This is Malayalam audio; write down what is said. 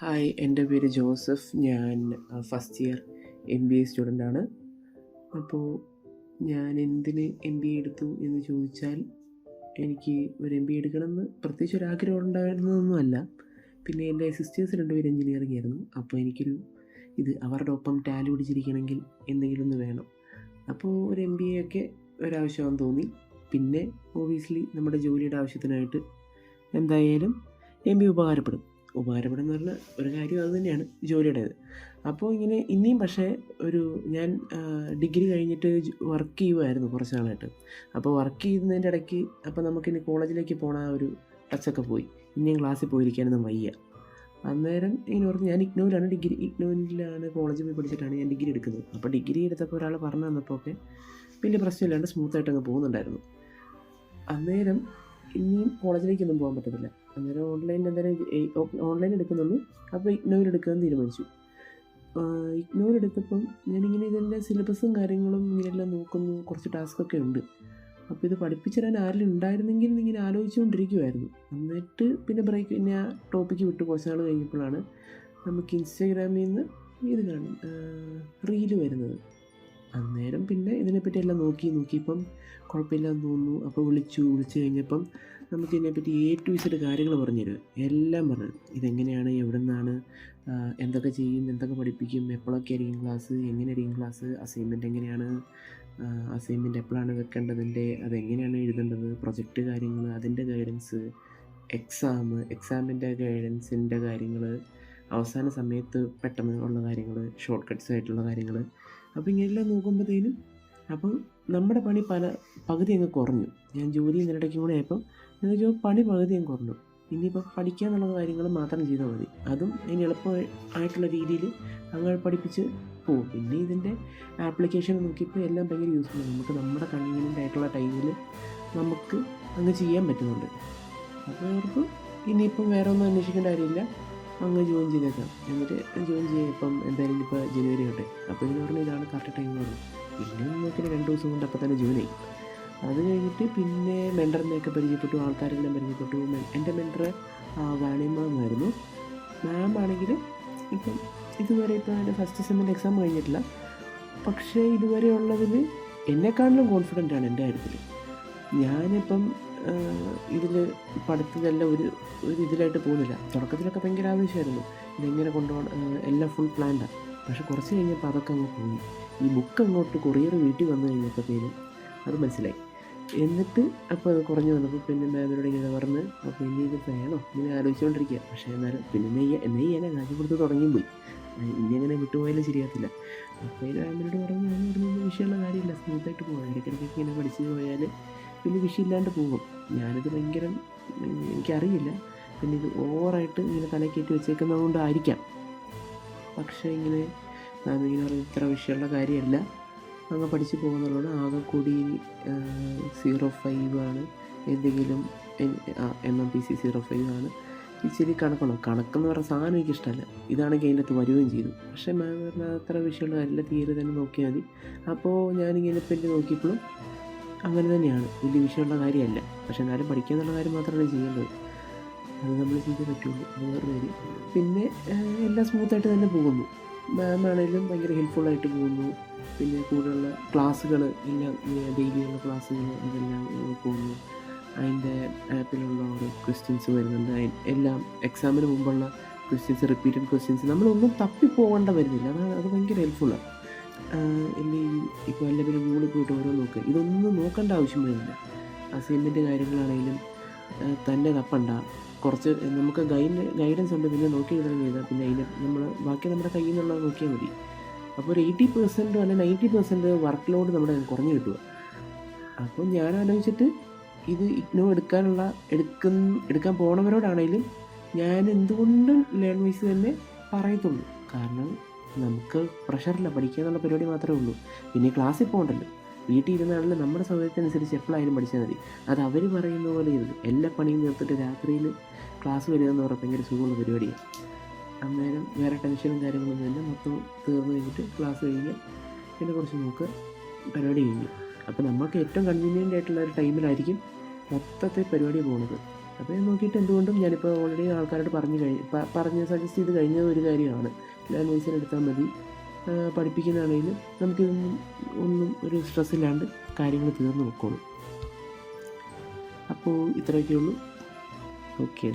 ഹായ് എന്റെ പേര് ജോസഫ്. ഞാൻ first year M B A സ്റ്റുഡന്റാണ് അപ്പോൾ ഞാൻ എന്തിന് എം ബി എ എടുത്തു എന്ന് ചോദിച്ചാൽ എനിക്ക് ഒരു എം ബി എ എടുക്കണമെന്ന് പ്രത്യേകിച്ച് ഒരു ആഗ്രഹം ഉണ്ടായിരുന്നതൊന്നുമല്ല. പിന്നെ എന്റെ സിസ്റ്റേഴ്സ് രണ്ടുപേർ എഞ്ചിനീയറിംഗ് ആയിരുന്നു. അപ്പോൾ എനിക്കൊരു ഇത് അവരുടെ ഒപ്പം ടാലി പിടിച്ചിരിക്കണമെങ്കിൽ എന്തെങ്കിലും ഒന്ന് വേണം. അപ്പോൾ ഒരു എം ബി എ ഒക്കെ ഒരാവശ്യമാണെന്ന് തോന്നി. പിന്നെ ഓബിയസ്ലി നമ്മുടെ ജോലിയുടെ ആവശ്യത്തിനായിട്ട് എന്തായാലും എം ബി ഉപകാരപ്പെടും. ഉപകാരപ്പെടും എന്ന് പറഞ്ഞ ഒരു കാര്യം അത് തന്നെയാണ് ജോലിയുടേത്. അപ്പോൾ ഇങ്ങനെ ഇനിയും പക്ഷേ ഒരു ഞാൻ ഡിഗ്രി കഴിഞ്ഞിട്ട് വർക്ക് ചെയ്യുമായിരുന്നു കുറച്ച് നാളായിട്ട്. അപ്പോൾ വർക്ക് ചെയ്യുന്നതിന്റെ ഇടയ്ക്ക് അപ്പോൾ നമുക്കിനി കോളേജിലേക്ക് പോകണ ആ ഒരു ടച്ചൊക്കെ പോയി. ഇനിയും ക്ലാസ്സിൽ പോയിരിക്കാനൊന്നും വയ്യ. അന്നേരം ഇങ്ങനെ പറഞ്ഞു ഞാൻ ഇഗ്നോയിലാണ് ഡിഗ്രി ഇഗ്നോയിലാണ് കോളേജിൽ പോയി പഠിച്ചിട്ടാണ് ഞാൻ ഡിഗ്രി എടുക്കുന്നത്. അപ്പോൾ ഡിഗ്രി എടുത്തപ്പോൾ ഒരാൾ പറഞ്ഞു തന്നപ്പോൾ ഒക്കെ വലിയ പ്രശ്നമില്ലാണ്ട് സ്മൂത്തായിട്ട് അങ്ങ് പോകുന്നുണ്ടായിരുന്നു. അന്നേരം ഇനിയും കോളേജിലേക്കൊന്നും പോകാൻ പറ്റത്തില്ല. അന്നേരം ഓൺലൈൻ എന്തായാലും ഓൺലൈൻ എടുക്കുന്നുള്ളൂ. അപ്പോൾ ഇഗ്നോർ എടുക്കാൻ തീരുമാനിച്ചു. ഇഗ്നോയിൽ എടുത്തപ്പം ഞാനിങ്ങനെ ഇതിന്റെ സിലബസും കാര്യങ്ങളും ഇങ്ങനെയെല്ലാം നോക്കുന്നു. കുറച്ച് ടാസ്കൊക്കെ ഉണ്ട്. അപ്പോൾ ഇത് പഠിപ്പിച്ചു തരാൻ ആരെങ്കിലും ഉണ്ടായിരുന്നെങ്കിൽ ഇങ്ങനെ ആലോചിച്ചുകൊണ്ടിരിക്കുമായിരുന്നു എന്നിട്ട് പിന്നെ ബ്രേക്ക് പിന്നെ ആ ടോപ്പിക്ക് വിട്ട്. കുറച്ച് നാൾ കഴിഞ്ഞപ്പോഴാണ് നമുക്ക് ഇൻസ്റ്റാഗ്രാമിൽ നിന്ന് ഇത് കാണും. റീൽ വരുന്നത്. അന്നേരം പിന്നെ ഇതിനെപ്പറ്റി എല്ലാം നോക്കി. നോക്കിയപ്പം കുഴപ്പമില്ലാന്ന് തോന്നുന്നു. അപ്പോൾ വിളിച്ചു വിളിച്ചു കഴിഞ്ഞപ്പം നമുക്ക് ഇതിനെപ്പറ്റി എ ടു ഇസഡ് കാര്യങ്ങൾ പറഞ്ഞു തരും. എല്ലാം പറഞ്ഞു ഇതെങ്ങനെയാണ് എവിടെ നിന്നാണ് എന്തൊക്കെ ചെയ്യും എന്തൊക്കെ പഠിപ്പിക്കും എപ്പോഴൊക്കെ ആയിരിക്കും ക്ലാസ് എങ്ങനെ ആയിരിക്കും ക്ലാസ് അസൈൻമെന്റ് എങ്ങനെയാണ് അസൈൻമെന്റ് എപ്പോഴാണ് വെക്കേണ്ടതിന്റെ അതെങ്ങനെയാണ് എഴുതേണ്ടത് പ്രൊജക്റ്റ് കാര്യങ്ങൾ അതിന്റെ ഗൈഡൻസ് എക്സാം എക്സാമിന്റെ ഗൈഡൻസിന്റെ കാര്യങ്ങൾ അവസാന സമയത്ത് പെട്ടെന്ന് ഉള്ള കാര്യങ്ങൾ ഷോർട്ട് കട്ട്സ് ആയിട്ടുള്ള കാര്യങ്ങൾ അപ്പോൾ ഇങ്ങനെയെല്ലാം നോക്കുമ്പോഴത്തേനും അപ്പം നമ്മുടെ പണി പല പകുതി അങ്ങ് കുറഞ്ഞു. ഞാൻ ജോലി ഇതിനിടയ്ക്കും കൂടെ ആയപ്പം വെച്ചാൽ പണി പകുതി അങ്ങ് കുറഞ്ഞു. ഇനിയിപ്പോൾ പഠിക്കാന്നുള്ള കാര്യങ്ങൾ മാത്രം ചെയ്താൽ മതി. അതും ഇനി എളുപ്പം ആയിട്ടുള്ള രീതിയിൽ അങ്ങനെ പഠിപ്പിച്ച് പോകും പിന്നെ ഇതിന്റെ ആപ്ലിക്കേഷൻ നോക്കിയപ്പോൾ എല്ലാം ഭയങ്കര യൂസ്ഫുൾ നമുക്ക് നമ്മുടെ കൺവീനിയന്റ് ആയിട്ടുള്ള ടൈമിൽ നമുക്ക് അങ്ങ് ചെയ്യാൻ പറ്റുന്നുണ്ട്. അപ്പോൾ അവർക്ക് ഇനിയിപ്പം വേറെ ഒന്നും അന്വേഷിക്കേണ്ട കാര്യമില്ല. അങ്ങ് ജോയിൻ ചെയ്തേക്കാം. എന്നിട്ട് ജോയിൻ ചെയ്യാം ഇപ്പം എന്തായാലും ഇപ്പോൾ ജനുവരി തൊട്ടേ അപ്പോൾ എന്ന് പറഞ്ഞാൽ ഇതാണ് കറക്റ്റ് ടൈം എന്ന് പറഞ്ഞു. പിന്നെ നോക്കിയാൽ രണ്ട് ദിവസം കൊണ്ട് അപ്പം തന്നെ ജോയിൻ ആയി. അത് കഴിഞ്ഞിട്ട് പിന്നെ മെന്ററിനെയൊക്കെ പരിചയപ്പെട്ടു ആൾക്കാരെല്ലാം പരിചയപ്പെട്ടു. എന്റെ മെന്റർ വാണിമാമായിരുന്നു മാം ആണെങ്കിൽ ഇപ്പം ഇതുവരെ ഇപ്പം എന്റെ ഫസ്റ്റ് സെമ്മിന്റെ എക്സാം കഴിഞ്ഞിട്ടില്ല. പക്ഷേ ഇതുവരെ ഉള്ളതിൽ എന്നെക്കാളിലും കോൺഫിഡന്റ് ആണ് എന്റെ കാര്യത്തിൽ ഞാനിപ്പം ഇതിൽ പഠിത്തതെല്ലാം ഒരു ഒരു ഇതിലായിട്ട് പോകുന്നില്ല. തുടക്കത്തിലൊക്കെ ഭയങ്കര ആവശ്യമായിരുന്നു ഇതെങ്ങനെ കൊണ്ടുപോകണം എല്ലാം ഫുൾ പ്ലാൻഡാണ് പക്ഷെ കുറച്ച് കഴിഞ്ഞപ്പോൾ അതൊക്കെ അങ്ങ് പോയി. ഈ ബുക്ക് അങ്ങോട്ട് കൊറിയർ വീട്ടിൽ വന്നു കഴിഞ്ഞപ്പോഴത്തേനും അത് മനസ്സിലായി. എന്നിട്ട് അപ്പോൾ അത് കുറഞ്ഞു വന്നപ്പോൾ പിന്നെ മാമിനോട് ഇങ്ങനെ പറഞ്ഞ് അപ്പോൾ ഇനി ഇത് വേണോ? ഇങ്ങനെ ആലോചിച്ചുകൊണ്ടിരിക്കുക. പക്ഷേ എന്നാലും പിന്നെ നെയ്യ നെയ്യാനെ കാശ് കൊടുത്ത് തുടങ്ങിയും പോയി. ഇനി അങ്ങനെ വിട്ടുപോയാലും ശരിയാകത്തില്ല. അപ്പോൾ ഇത് മാമിനോട് പറഞ്ഞു ഞാൻ പറഞ്ഞൊന്നും വിഷയമുള്ള കാര്യമില്ല. സ്മൂത്തായിട്ട് പോകാം. ഇടയ്ക്കിടയ്ക്ക് ഇങ്ങനെ പഠിച്ചു പോയാൽ പിന്നെ വിഷയമില്ലാണ്ട് പോകും. ഞാനിത് ഭയങ്കര എനിക്കറിയില്ല. പിന്നെ ഇത് ഓവറായിട്ട് ഇങ്ങനെ തലക്കേറ്റി വെച്ചേക്കുന്നത് കൊണ്ടായിരിക്കാം പക്ഷേ ഇങ്ങനെ ഇങ്ങനെ പറഞ്ഞ ഇത്ര വിഷയമുള്ള കാര്യമല്ല. അങ്ങ് പഠിച്ച് പോകുന്നുള്ളത് ആകെ കൂടി സീറോ ഫൈവ് ആണ്. എന്തെങ്കിലും M M P C zero five ആണ്. ഇച്ചിരി കണക്കണം കണക്കെന്ന് പറഞ്ഞ സാധനം എനിക്ക് ഇഷ്ടമല്ല ഇതാണെങ്കിൽ അതിന്റെ അകത്ത് വരികയും ചെയ്തു. പക്ഷേ മാം പറഞ്ഞാൽ അത്ര വിഷയമുള്ള നല്ല തീരെ തന്നെ നോക്കിയാൽ മതി. അപ്പോൾ ഞാനിങ്ങനെ പിന്നെ നോക്കിയപ്പോഴും അങ്ങനെ തന്നെയാണ്. വലിയ വിഷയമുള്ള കാര്യമല്ല. പക്ഷെ എന്നാലും പഠിക്കുക എന്നുള്ള കാര്യം മാത്രമാണ് ചെയ്യേണ്ടത്. അത് നമ്മൾ ചെയ്തേ പറ്റുള്ളൂ. അത് വേറെ കാര്യം. പിന്നെ എല്ലാം സ്മൂത്തായിട്ട് തന്നെ പോകുന്നു. മാം ആണെങ്കിലും ഭയങ്കര ഹെൽപ്ഫുള്ളായിട്ട് പോകുന്നു. പിന്നെ കൂടെയുള്ള ക്ലാസ്സുകൾ എല്ലാം ഡെയിലിയുള്ള ക്ലാസ്സുകൾ അതെല്ലാം പോകുന്നു. അതിന്റെ ആപ്പിലുള്ള ഓരോ ക്വസ്റ്റ്യൻസ് വരുന്നുണ്ട്. എല്ലാം എക്സാമിന് മുമ്പുള്ള ക്വസ്റ്റ്യൻസ് റിപ്പീറ്റഡ് ക്വസ്റ്റ്യൻസ് നമ്മളൊന്നും തപ്പി പോകേണ്ട വരുന്നില്ല. അതാണ് അത് ഭയങ്കര ഹെൽപ്ഫുള്ളാണ് അല്ലെ ഇപ്പോൾ എല്ലാ ഗൂഗിളിൽ പോയിട്ട് ഓരോ നോക്കുക ഇതൊന്നും നോക്കേണ്ട ആവശ്യം വരുന്നില്ല അസൈൻമെന്റ് കാര്യങ്ങളാണെങ്കിലും തന്നെ തപ്പണ്ട. കുറച്ച് നമുക്ക് ഗൈഡ് ഗൈഡൻസ് ഉണ്ട്. പിന്നെ നോക്കി എഴുതാൻ ചെയ്താൽ പിന്നെ അതിന് നമ്മൾ ബാക്കി നമ്മുടെ കയ്യിൽ നിന്നുള്ളത് നോക്കിയാൽ മതി. അപ്പോൾ ഒരു എയ്റ്റി പെർസെന്റോ അല്ലെങ്കിൽ നയന്റി പെർസെന്റ് വർക്ക് ലോഡ് നമ്മുടെ കുറഞ്ഞു കിട്ടുക. അപ്പോൾ ഞാൻ ആലോചിച്ചിട്ട് ഇത് ഇഗ്നോ എടുക്കാനുള്ള എടുക്കുന്ന എടുക്കാൻ പോണവരോടാണെങ്കിലും ഞാൻ എന്തുകൊണ്ടും ലേൺ വൈസ് തന്നെ പറയത്തുള്ളൂ. കാരണം നമുക്ക് പ്രഷറില്ല പഠിക്കുക എന്നുള്ള പരിപാടി മാത്രമേ ഉള്ളൂ. പിന്നെ ക്ലാസ്സിൽ പോകണ്ടല്ലോ വീട്ടിൽ ഇരുന്നാണല്ലോ നമ്മുടെ സൗകര്യത്തിനനുസരിച്ച് എപ്പോഴായാലും പഠിച്ചാൽ മതി. അത് അവർ പറയുന്ന പോലെ ഇരുന്ന് എല്ലാ പണിയും നിർത്തിട്ട് രാത്രിയിൽ ക്ലാസ് വരിക എന്ന് പറഞ്ഞാൽ ഭയങ്കര സുഖമുള്ള പരിപാടിയാണ് അന്നേരം വേറെ ടെൻഷനും കാര്യങ്ങളൊന്നും ഇല്ല. മൊത്തം തീർന്നു കഴിഞ്ഞിട്ട് ക്ലാസ് കഴിഞ്ഞ് പിന്നെ കുറച്ച് നമുക്ക് പരിപാടി കഴിഞ്ഞു. അപ്പോൾ നമുക്ക് ഏറ്റവും കൺവീനിയന്റ് ആയിട്ടുള്ള ഒരു ടൈമിലായിരിക്കും മൊത്തത്തെ പരിപാടി പോകുന്നത് അപ്പോൾ ഞാൻ നോക്കിയിട്ട് എന്തുകൊണ്ടും ഞാനിപ്പോൾ ഓൾറെഡി ആൾക്കാരോട് പറഞ്ഞു കഴിഞ്ഞു പറഞ്ഞ് സജസ്റ്റ് ചെയ്ത് കഴിഞ്ഞ ഒരു കാര്യമാണ്. ലാംഗ്വേജിൽ എടുത്താൽ മതി. പഠിപ്പിക്കുന്നതാണെങ്കിലും നമുക്കിതൊന്നും ഒന്നും ഒരു സ്ട്രെസ് ഇല്ലാണ്ട് കാര്യങ്ങൾ തീർന്നു നോക്കോളും അപ്പോൾ ഇത്രയൊക്കെ ഉള്ളൂ ഓക്കെ